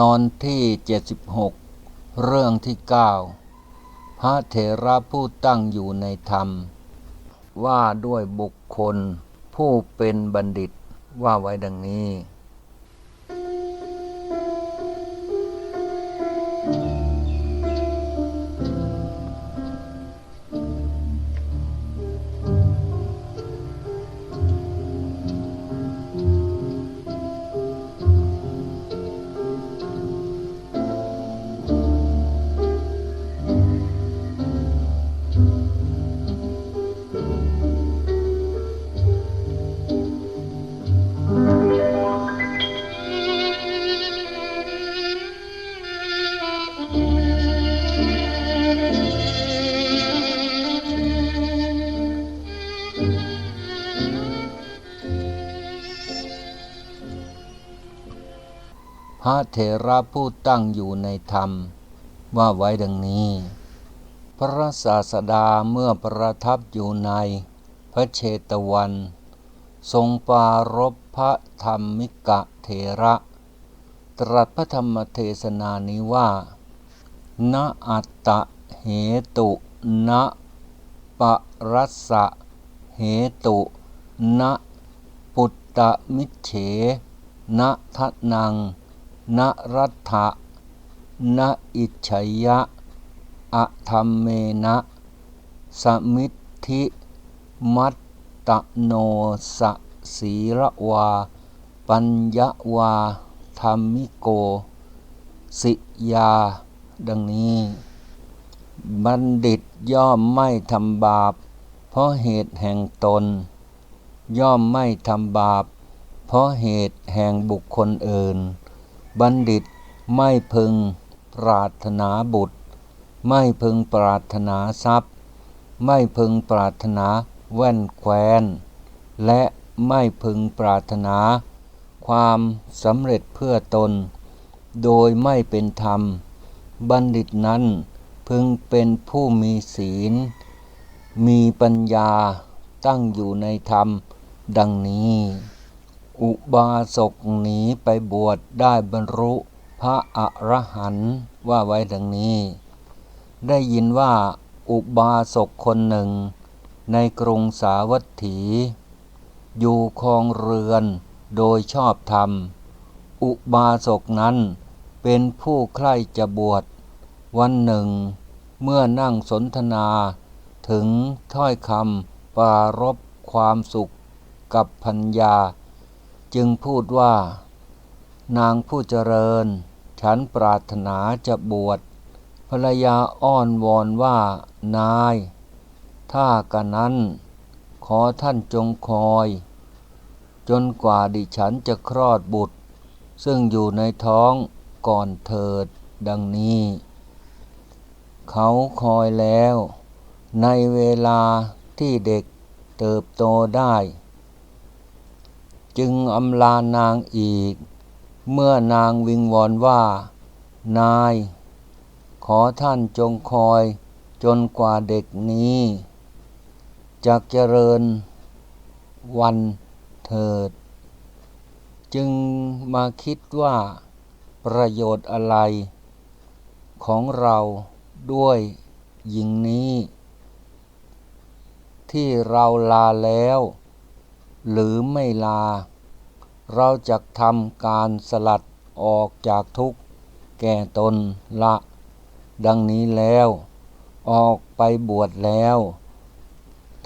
ตอนที่ 76 เรื่องที่ 9 พระเถระผู้ตั้งอยู่ในธรรม ว่าด้วยบุคคลผู้เป็นบัณฑิตว่าไว้ดังนี้ พระเถระผู้ตั้งอยู่ในธรรม ว่าไว้ดังนี้ พระศาสดาเมื่อประทับอยู่ในพระเชตวัน ทรงปรารบพระธรรมิกะเถระ ตรัสพระธรรมเทศนานี้ว่าณอัตตะเหตุณปรัสสะเหตุณปุตตมิเฉณทะนัง นรัตถะนอิจฉยะอะธรรมเมนะ สมิทธิมัตตโนสะสีระวา ปัญญวาธรรมิโก สิยา ดังนี้ บัณฑิตย่อมไม่ทำบาป เพราะเหตุแห่งตน ย่อมไม่ทำบาป เพราะเหตุแห่งบุคคลอื่น บัณฑิตไม่พึงปรารถนาบุตร ไม่พึงปรารถนาทรัพย์ ไม่พึงปรารถนาแว่นแควน และไม่พึงปรารถนา ความสำเร็จเพื่อตน โดยไม่เป็นธรรม บัณฑิตนั้นพึงเป็นผู้มีศีล มีปัญญาตั้งอยู่ในธรรมดังนี้ อุบาสกหนีไปบวชได้บรรลุพระอรหันต์ว่าไว้ดังนี้ ได้ยินว่าอุบาสกคนหนึ่ง ในกรุงสาวัตถี อยู่ครองเรือนโดยชอบธรรม อุบาสกนั้นเป็นผู้ใคร่จะบวช วันหนึ่ง เมื่อนั่งสนทนาถึงถ้อยคำปรารบความสุขกับพัญญา จึงพูดว่า นางผู้เจริญ ฉันปรารถนาจะบวชภรรยาอ้อนวอนว่านาย ถ้ากันนั้น ขอท่านจงคอย จนกว่าดิฉันจะคลอดบุตร ซึ่งอยู่ในท้องก่อนเถิดดังนี้ เขาคอยแล้ว ในเวลาที่เด็กเติบโตได้ จึงอำลานางอีก เมื่อนางวิงวอนว่า นาย ขอท่านจงคอยจนกว่าเด็กนี้จะเจริญวันเถิด จึงมาคิดว่าประโยชน์อะไร ของเราด้วยหญิงนี้ ที่เราลาแล้ว หรือไม่ลา เราจะทำการสลัดออกจากทุกข์แก่ตนละ ดังนี้แล้ว ออกไปบวชแล้ว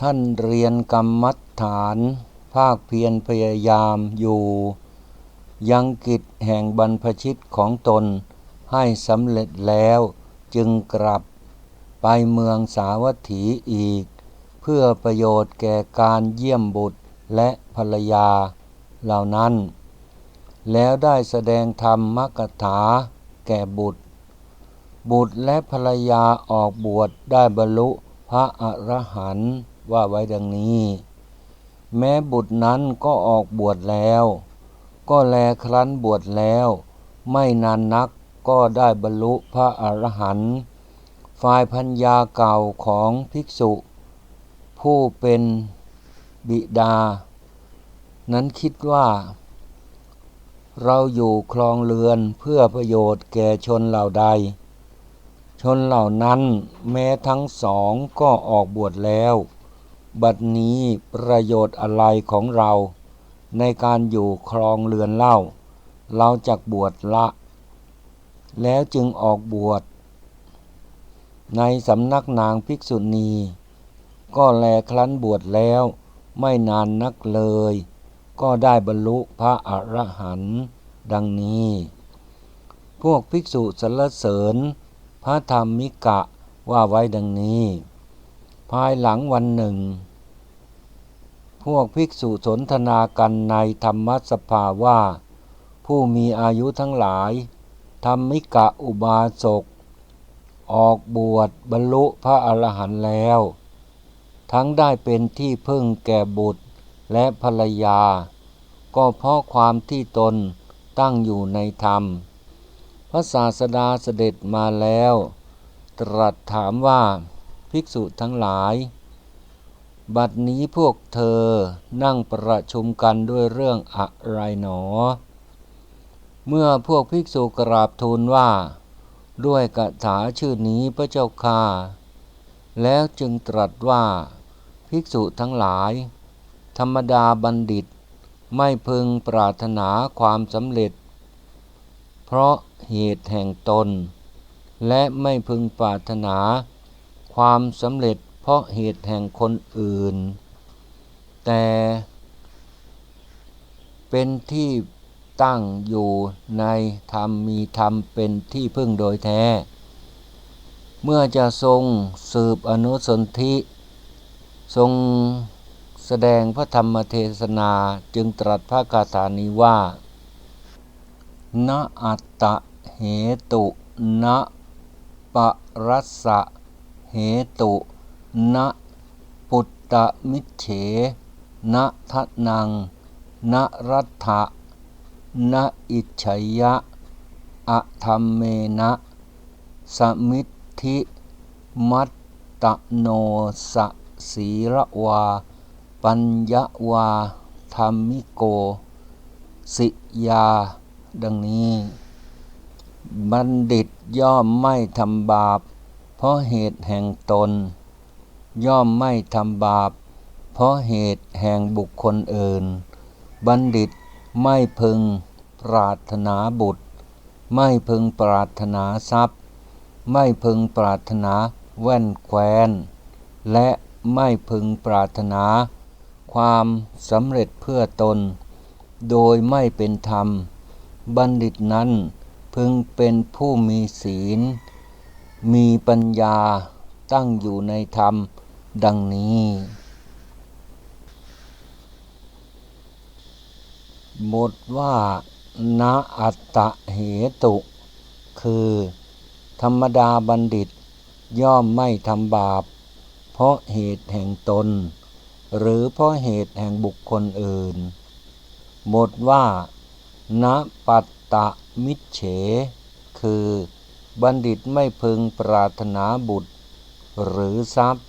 ท่านเรียนกรรมัฐานภาคเพียรพยายามอยู่ ยังกิจแห่งบรรพชิตของตนให้สำเร็จแล้วจึงกลับไปเมืองสาวัตถีอีก เพื่อประโยชน์แก่การเยี่ยมบุตร และภรรยาเหล่านั้น แล้วได้แสดงธรรมมกถาแก่บุตร บุตรและภรรยาออกบวชได้บรรลุพระอรหันต์ว่าไว้ดังนี้ แม้บุตรนั้นก็ออกบวชแล้ว ก็แลครั้นบวชแล้ว ไม่นานนักก็ได้บรรลุพระอรหันต์ฝ่ายพัญญาเก่าของภิกษุ ผู้เป็น บิดา นั้นคิดว่า เราอยู่คลองเรือนเพื่อประโยชน์แก่ชนเหล่าใด ชนเหล่านั้นแม้ทั้งสองก็ออกบวชแล้ว บัดนี้ประโยชน์อะไรของเราในการอยู่ครองเรือนเล่า เราจักบวชละ แล้วจึงออกบวช ในสำนักนางภิกษุณี ก็แลครั้นบวชแล้ว ไม่นานนักเลย ก็ได้บรรลุพระอรหันต์ดังนี้ พวกภิกษุสรรเสริญ พระธรรมิกะว่าไว้ดังนี้ ภายหลังวันหนึ่ง พวกภิกษุสนทนากันในธรรมสภาว่า ผู้มีอายุทั้งหลายธรรมิกะอุบาสกออกบวชบรรลุพระอรหันต์แล้ว ทั้งได้เป็นที่พึ่งแก่บุตรและภรรยา ก็เพราะความที่ตนตั้งอยู่ในธรรม พระศาสดาเสด็จมาแล้ว ตรัสถามว่าภิกษุทั้งหลาย บัดนี้พวกเธอนั่งประชุมกันด้วยเรื่องอะไรหนอ เมื่อพวกภิกษุกราบทูลว่า ด้วยกถาชื่อนี้พระเจ้าค่าแล้วจึงตรัสว่า ภิกษุทั้งหลาย ธรรมดาบัณฑิตไม่พึงปรารถนาความสำเร็จ เพราะเหตุแห่งตน และไม่พึงปรารถนา ความสำเร็จเพราะเหตุแห่งคนอื่น แต่เป็นที่ตั้งอยู่ในธรรมมีธรรมเป็นที่พึ่งโดยแท้ เมื่อจะทรงสืบอนุสนธิ ทรงแสดงพระธรรมเทศนาจึงตรัสพระคาถานี้ว่าณอัตตะเหตุณปรัสสะเหตุณปุตตะมิเฉณทะนังณรัตถะอิจฉยะอะธรรมเมนะสมิทธิมัตตโนสะ สีระวา ปัญญวา ธรรมิโก สิยา ดังนี้ บัณฑิตย่อมไม่ทำบาป เพราะเหตุแห่งตน ย่อมไม่ทำบาป เพราะเหตุแห่งบุคคลอื่น บัณฑิตไม่พึงปรารถนาบุตร ไม่พึงปรารถนาทรัพย์ ไม่พึงปรารถนาแว่นแควนและ ไม่พึงปรารถนา ความสำเร็จเพื่อตน โดยไม่เป็นธรรม บัณฑิตนั้นพึงเป็นผู้มีศีล มีปัญญาตั้งอยู่ในธรรมดังนี้ บทว่าณอัตตะเหตุ คือ ธรรมดาบัณฑิตย่อมไม่ทำบาป เพราะเหตุแห่งตน หรือเพราะเหตุแห่งบุคคลอื่น บทว่าณปัตตะมิเฉ คือบัณฑิตไม่พึงปรารถนาบุตร หรือทรัพย์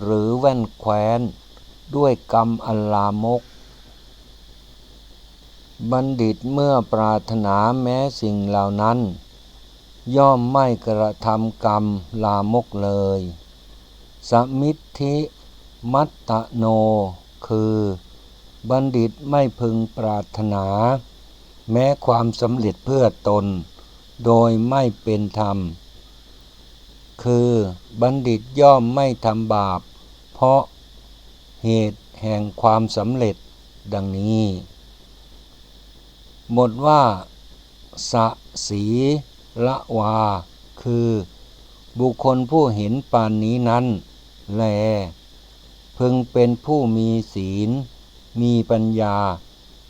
หรือแว่นแคว้น ด้วยกรรมอัลลามก บัณฑิตเมื่อปรารถนาแม้สิ่งเหล่านั้น ย่อมไม่กระทำกรรมลามกเลย สมิทธิมัตตโน คือ บัณฑิตไม่พึงปรารถนา แม้ความสำเร็จเพื่อตน โดยไม่เป็นธรรม คือบัณฑิตย่อมไม่ทำบาป เพราะเหตุแห่งความสำเร็จดังนี้ หมดว่าสะสีละวา คือบุคคลผู้เห็นปานนี้นั้น แล พึงเป็นผู้มีศีล มีปัญญา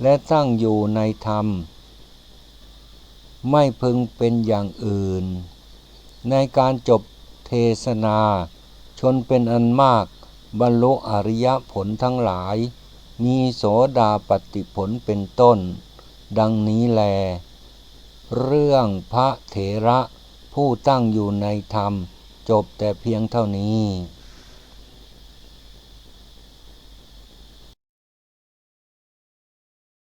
และตั้งอยู่ในธรรม ไม่พึงเป็นอย่างอื่น ในการจบเทศนา ชนเป็นอันมาก บรรลุอริยผลทั้งหลาย มีโสดาปฏิผลเป็นต้น ดังนี้แล เรื่องพระเถระผู้ตั้งอยู่ในธรรมจบแต่เพียงเท่านี้